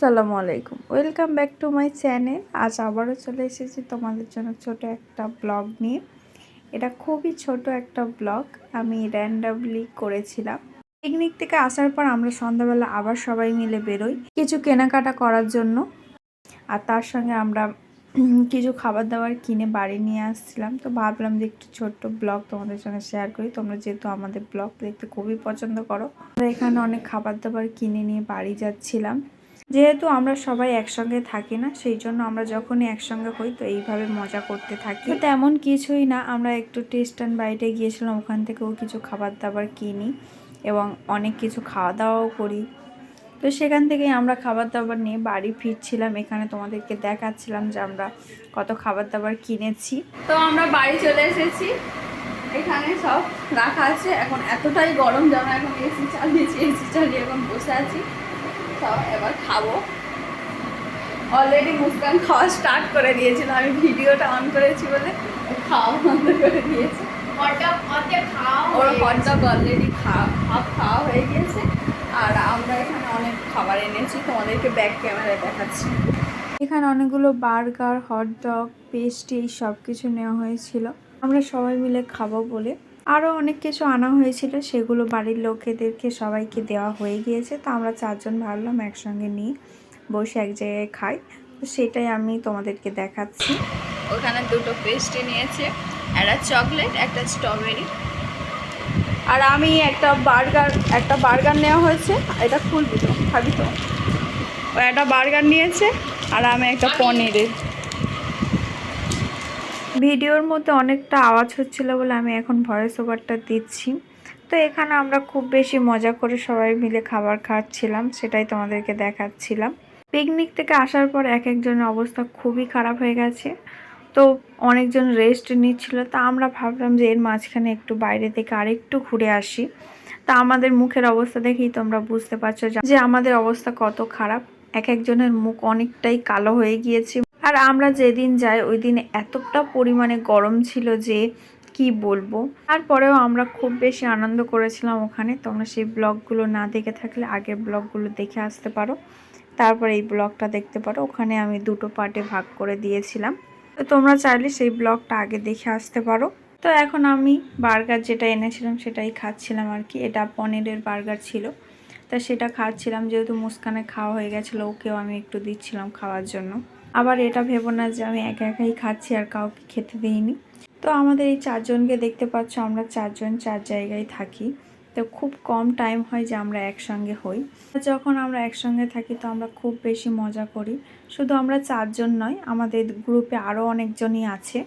আসসালামু আলাইকুম। Welcome back to my channel আজ আবারও চলে এসেছি তোমাদের জন্য ছোট একটা ব্লগ নিয়ে। এটা খুবই ছোট একটা ব্লগ আমি র্যান্ডামলি করেছিলাম। পিকনিক থেকে আসার পর আমরা সন্ধ্যাবেলা আবার সবাই মিলে বেরোই কিছু কেনাকাটা করার জন্য। আর তার সঙ্গে আমরা কিছু খাবার দাবার কিনে বাড়ি নিয়ে আসছিলাম। তো ভাবলাম যে একটু ছোট্ট ব্লগ তোমাদের সঙ্গে শেয়ার করি। তোমরা যেহেতু আমাদের ব্লগ দেখতে খুবই পছন্দ করো। আমরা এখানে অনেক খাবার দাবার কিনে নিয়ে বাড়ি যাচ্ছিলাম। যেহেতু আমরা সবাই একসঙ্গে থাকি না, সেই জন্য আমরা যখনই একসঙ্গে হই তো এইভাবে মজা করতে থাকি। তেমন কিছুই না, আমরা একটু টেস্ট অ্যান্ড বাইটে গিয়েছিলাম, ওখান থেকেও কিছু খাবার দাবার কিনি এবং অনেক কিছু খাওয়া দাওয়াও করি। তো সেখান থেকেই আমরা খাবার দাবার নিয়ে বাড়ি ফিরছিলাম, এখানে তোমাদেরকে দেখাচ্ছিলাম যে আমরা কত খাবার দাবার কিনেছি। তো আমরা বাড়ি চলে এসেছি, এখানে সব রাখা আছে, এখন এতটাই গরম যে আমরা এখন এসি চালিয়েছি এসি চালিয়ে এখন বসে আছি। তো এবার খাব। অলরেডি মুস্কান খাওয়া স্টার্ট করে দিয়েছিল। আমি ভিডিওটা অন করেছি বলে খাওয়া বন্ধ করে দিয়েছে। ওর হটডগ অলরেডি খাওয়া হাফ খাওয়া হয়ে গিয়েছে আর আমরা এখানে অনেক খাবার এনেছি। তোমাদেরকে ব্যাক ক্যামেরায় দেখাচ্ছি। এখানে অনেকগুলো বার্গার হটডগ পেস্ট্রি এই সব কিছু নেওয়া হয়েছিল। আমরা সবাই মিলে খাব বলে আরও অনেক কিছু আনা হয়েছিল সেগুলো বাড়ির লোকেদেরকে সবাইকে দেওয়া হয়ে গিয়েছে। তো আমরা চারজন ভাবলাম একসঙ্গে নিয়ে বসে এক জায়গায় খাই। তো সেটাই আমি তোমাদেরকে দেখাচ্ছি। ওখানে দুটো পেস্ট্রি নিয়েছে একটা চকলেট একটা স্ট্রবেরি। আর আমি একটা বার্গার একটা বার্গার নেওয়া হয়েছে এটা খুলবি তো খাবি তো? ও একটা বার্গার নিয়েছে আর আমি একটা পনিরের। ভিডিওর মধ্যে অনেকটা আওয়াজ হচ্ছিল বলে আমি এখন ভয়েস ওভারটা দিচ্ছি। তো এখানে আমরা খুব বেশি মজা করে সবাই মিলে খাবার খাচ্ছিলাম, সেটাই তোমাদেরকে দেখাচ্ছিলাম। পিকনিক থেকে আসার পর এক একজনের অবস্থা খুবই খারাপ হয়ে গেছে। তো অনেকজন রেস্ট নিচ্ছিল। তা আমরা ভাবলাম যে এর মাঝখানে একটু বাইরে থেকে আরেকটু ঘুরে আসি। তা আমাদের মুখের অবস্থা দেখেই তোমরা বুঝতে পারছ যে- আমাদের অবস্থা কত খারাপ। এক একজনের মুখ অনেকটাই কালো হয়ে গিয়েছে। আর আমরা যেদিন যাই, ওই দিন এতটা পরিমাণে গরম ছিল যে কি বলব। তারপরেও আমরা খুব বেশি আনন্দ করেছিলাম ওখানে। তোমরা সেই ব্লগগুলো না দেখে থাকলে আগের ব্লগগুলো দেখে আসতে পারো। তারপর এই ব্লগটা দেখতে পারো। ওখানে আমি দুটো পার্টে ভাগ করে দিয়েছিলাম। তো তোমরা চাইলে সেই ব্লগটা আগে দেখে আসতে পারো। তো এখন আমি বার্গার যেটা এনেছিলাম সেটাই খাচ্ছিলাম আর কি। এটা পনিরের বার্গার ছিল। তা সেটা খাচ্ছিলাম, যেহেতু মুস্কানে খাওয়া হয়ে গেছিল, ওকেও আমি একটু দিচ্ছিলাম খাওয়ার জন্য। আবার এটা ভেবো না যে আমি একা একাই খাচ্ছি আর কাউকে খেতে দিইনি। তো আমাদের এই চারজনকে দেখতে পাচ্ছ আমরা চারজন চার জায়গায় থাকি। তো খুব কম টাইম হয় যে আমরা একসঙ্গে হই। যখন আমরা একসঙ্গে থাকি তো আমরা খুব বেশি মজা করি। শুধু আমরা চারজন নয়, আমাদের গ্রুপে আরও অনেকজনই আছে।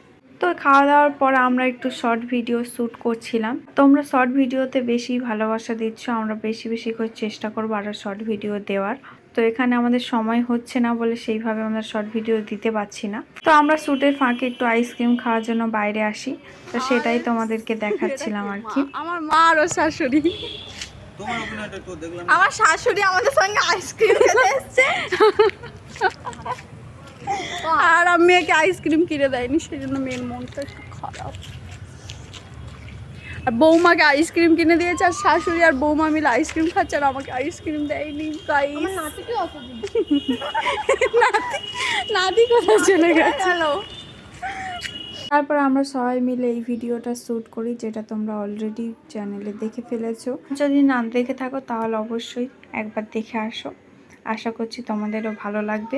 তো খাওয়া দাওয়ার পর আমরা একটু শর্ট ভিডিও শ্যুট করছিলাম। তোমরা শর্ট ভিডিওতে বেশি ভালোবাসা দিচ্ছ, আমরা বেশি বেশি করে চেষ্টা করব আরও শর্ট ভিডিও দেওয়ার। তো এখানে আমাদের সময় হচ্ছে না বলে সেইভাবে আমরা শর্ট ভিডিও দিতে পারছি না। তো আমরা শ্যুটের ফাঁকে একটু আইসক্রিম খাওয়ার জন্য বাইরে আসি। তো সেটাই তোমাদেরকে দেখাচ্ছিলাম আর কি। আমার মা আর শাশুড়ি। আমার শাশুড়ি আমাদের সঙ্গে আইসক্রিম খেতে এসছে। আর আমি মেয়েকে আইসক্রিম কিনে দেয়নি সেই জন্য মেয়ের মনটা একটু খারাপ। আর বৌমাকে আইসক্রিম কিনে দিয়েছে আর শাশুড়ি আর বৌমা মিলে আইসক্রিম খাচ্ছে আর আমাকে আইসক্রিম দেয়নি তাই নাতি নাতি কোথায় চলে গেছে? তারপর আমরা সবাই মিলে এই ভিডিওটা শ্যুট করি যেটা তোমরা অলরেডি চ্যানেলে দেখে ফেলেছো। যদি না দেখে থাকো তাহলে অবশ্যই একবার দেখে আসো। আশা করছি তোমাদেরও ভালো লাগবে।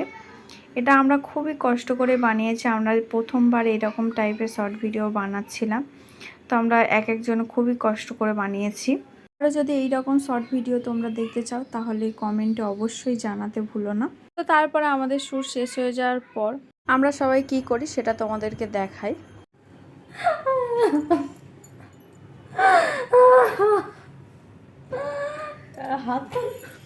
এটা আমরা খুবই কষ্ট করে বানিয়েছি আমরা প্রথমবার এরকম টাইপের শর্ট ভিডিও বানাচ্ছিলাম। তো আমরা এক একজন খুবই কষ্ট করে বানিয়েছি। আর যদি এই রকম শর্ট ভিডিও তোমরা দেখতে চাও, তাহলে কমেন্টে অবশ্যই জানাতে ভুলো না। তো তারপরে আমাদের সুর শেষ হয়ে যাওয়ার পর আমরা সবাই কি করি সেটা তোমাদেরকে দেখাই। ধৈর্য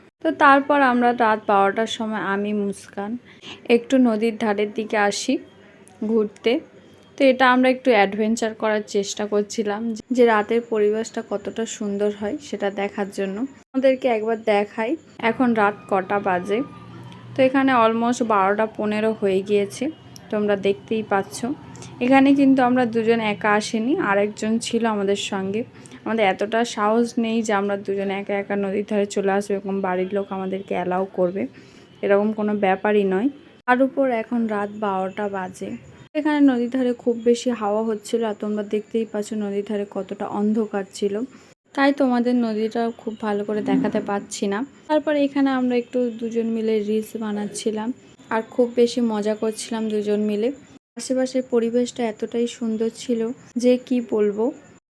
তো তারপর আমরা রাত বারোটার সময় আমি, মুস্কান, একটু নদীর ধারের দিকে আসি ঘুরতে। তো এটা আমরা একটু অ্যাডভেঞ্চার করার চেষ্টা করছিলাম যে রাতের পরিবেশটা কতটা সুন্দর হয় সেটা দেখার জন্য। আমাদেরকে একবার দেখাই। এখন রাত কটা বাজে। তো এখানে অলমোস্ট বারোটা পনেরো হয়ে গিয়েছে। তোমরা দেখতেই পাচ্ছ। এখানে কিন্তু আমরা দুজন একা আসিনি, আরেকজন ছিল আমাদের সঙ্গে। আমাদের এতটা সাহস নেই যে আমরা দুজন একা একা নদীর ধারে চলে আসব, এরকম বাড়ির লোক আমাদেরকে অ্যালাউ করবে। এরকম কোনো ব্যাপারই নয়। তার উপর এখন রাত বারোটা বাজে। এখানে নদীর ধারে খুব বেশি হাওয়া হচ্ছিল আর তোমরা দেখতেই পাচ্ছ নদীর ধারে কতটা অন্ধকার ছিল। তাই তোমাদের নদীটা খুব ভালো করে দেখাতে পাচ্ছি না। তারপর এখানে আমরা একটু দুজন মিলে রিলস বানাচ্ছিলাম আর খুব বেশি মজা করছিলাম দুজন মিলে। আশেপাশের পরিবেশটা এতটাই সুন্দর ছিল যে কি বলব?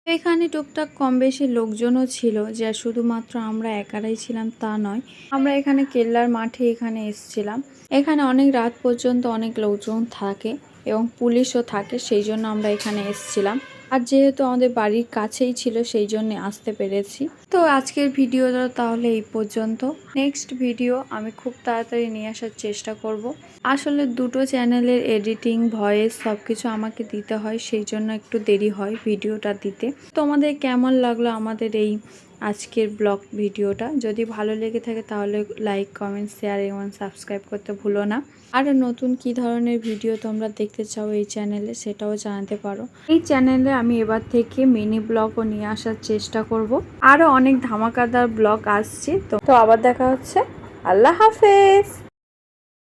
এখানে টুকটাক কম বেশি লোকজনও ছিল, যে শুধুমাত্র আমরা একারাই ছিলাম তা নয়। আমরা এখানে কেল্লার মাঠে এখানে এসেছিলাম। এখানে অনেক রাত পর্যন্ত অনেক লোকজন থাকে এবং পুলিশও থাকে, সেই জন্য আমরা এখানে এসেছিলাম। আর যেহেতু আমাদের বাড়ির কাছেই ছিল, সেই জন্যে আসতে পেরেছি। তো আজকের ভিডিওটা তাহলে এই পর্যন্ত। নেক্সট ভিডিও আমি খুব তাড়াতাড়ি নিয়ে আসার চেষ্টা করব। আসলে দুটো চ্যানেলের এডিটিং ভয়েস সব কিছু আমাকে দিতে হয়, সেই জন্য একটু দেরি হয় ভিডিওটা দিতে। তোমাদের কেমন লাগল আমাদের এই আজকের ব্লগ ভিডিওটা। যদি ভালো লেগে থাকে তাহলে লাইক কমেন্ট শেয়ার এবং সাবস্ক্রাইব করতে ভুলো না। আর নতুন কি ধরনের ভিডিও তোমরা দেখতে চাও এই চ্যানেলে সেটাও জানাতে পারো। এই চ্যানেলে আমি এবার থেকে মিনি ব্লগও নিয়ে আসার চেষ্টা করব। আরও অনেক ধামাকাদার ব্লগ আসছে। তো তো আবার দেখা হচ্ছে। আল্লাহ হাফেজ!